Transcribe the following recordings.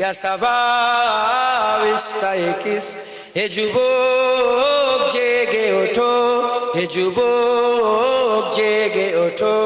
ইয়া শাবাব ইস্তাইকিস হে যুবক জেগে ওঠো। হে যুবক জেগে ওঠো।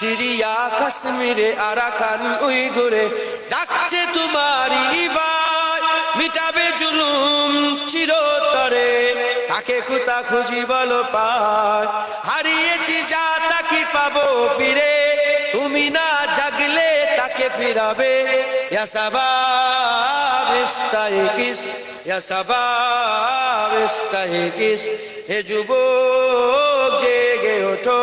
সিরিয়া কাশ্মীরে আরাকান উইগুরে ডাকছে তোমারই ভাই মিটাবে জুলুম চিরতরে। তাকে কুতা খুঁজি বলো পায়, হারিয়েছি যা তাকে পাবো ফিরে। তুমি না জাগলে তাকে ফিরাবে। হে যুবক, জেগে ওঠো।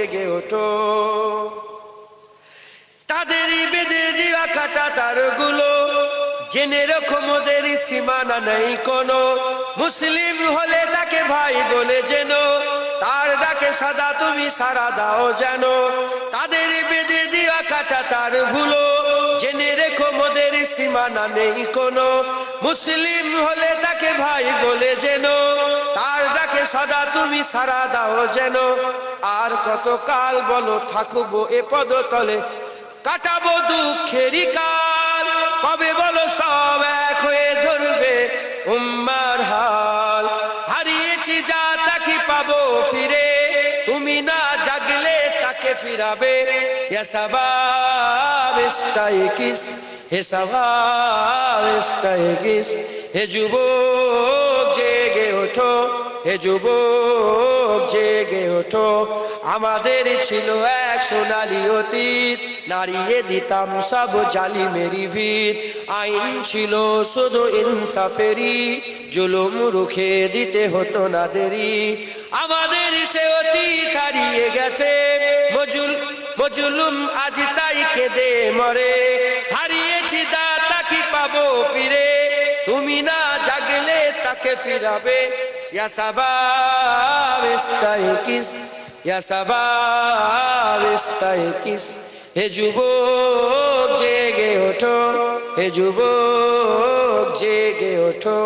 ওঠো। তাদেরই বেঁধে দেওয়া কাটা তারগুলো, জেনে রকম মোদের সীমানা নেই কোনো। মুসলিম হলে তাকে ভাই বলে যেন তার ডাকে সাদা তুমি সারা দাও যেন তাদের বেঁধে দেওয়া কাটা তার ভুলো জেনে রেখো সীমানা নেই কোনো। মুসলিম হলে তাকে ভাই বলে যেন তার ডাকে সদা তুমি সারা দাও যেন। আর কত কাল বলো থাকব এ পদতলে। কাটাবো দুঃখেরই কাল। কবে বলো সব এক হয়ে ধরবে উম্মার হাল। হারিয়েছি যা তাকে পাবো ফিরে। তুমি না জাগলে তাকে ফিরাবে। ইস্তাইকিস। হে ইস্তাইকিস হে জেগে ওঠো। হে যুবক, জেগে ওঠো। আমাদের ছিল এক সোনালি অতীত। নারিয়ে দিতাম সব জালি মেরি ভিত। আইন ছিল শুধু ইনসাফেরি জুলুম রুখে দিতে হতো না দেরি। আমাদের সে অতীত হারিয়ে গেছে। মজুল মজুলুম আজ তাই কেঁদে মরে। তুমি না জাগলে তাকে ফিরাবে। হে যুবক জেগে ওঠো হে যুবক জেগে ওঠো।